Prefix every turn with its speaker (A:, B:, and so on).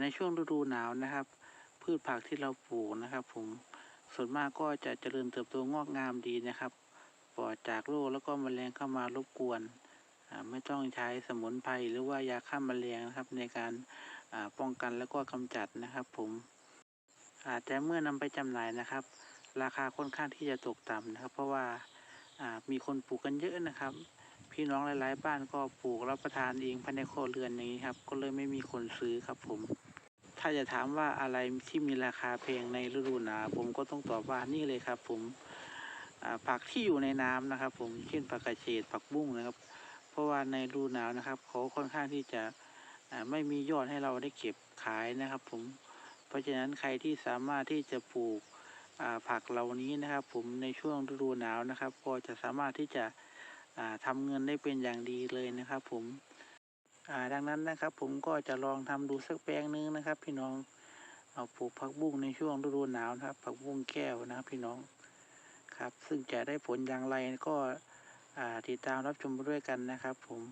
A: ในช่วงฤดูหนาวนะครับ พืชผักที่เราปลูกนะครับ ผมส่วนมากก็จะเจริญเติบโตงอกงามดีนะครับปลอดจากโรคแล้วก็แมลงเข้ามารบกวนไม่ต้องใช้สมุนไพรหรือว่ายาฆ่าแมลงนะครับ ในการป้องกันแล้วก็กำจัดนะครับ ผมอาแต่เมื่อนำไปจำหน่ายนะครับ ราคาค่อนข้างที่จะตกต่ำนะครับ เพราะว่ามีคนปลูกกันเยอะนะครับ พี่น้องหลายๆบ้านก็ปลูกรับประทานเองภายในครัวเรือนอย่างนี้ครับ ก็เลยไม่มีคนซื้อครับผม ถ้าจะถามว่าอะไรที่มีราคาแพงในฤดูหนาวผมก็ต้องตอบว่านี่เลยครับ ผมผักที่อยู่ในน้ำนะครับ ผมเช่นผักกระเฉดผักบุ้งนะครับ เพราะว่าในฤดูหนาวนะครับเขาค่อนข้างที่จะไม่มียอดให้เราได้เก็บขายนะครับ ผม เพราะฉะนั้นใครที่สามารถที่จะปลูกผักเหล่านี้นะครับ ผมในช่วงฤดูหนาวนะครับ ก็จะสามารถที่จะ ทำเงินได้เป็นอย่างดีเลยนะครับผมดังนั้นนะครับผมก็จะลองทำดูสักแปลงหนึงนะครับ พี่น้องเอาปลูกผักบุ้งในช่วงฤดูหนาวนะครับ ผักบุ้งแก้วนะครับพี่น้องครับ ซึ่งจะได้ผลอย่างไรก็ติดตามรับชมด้วยกันนะครับผม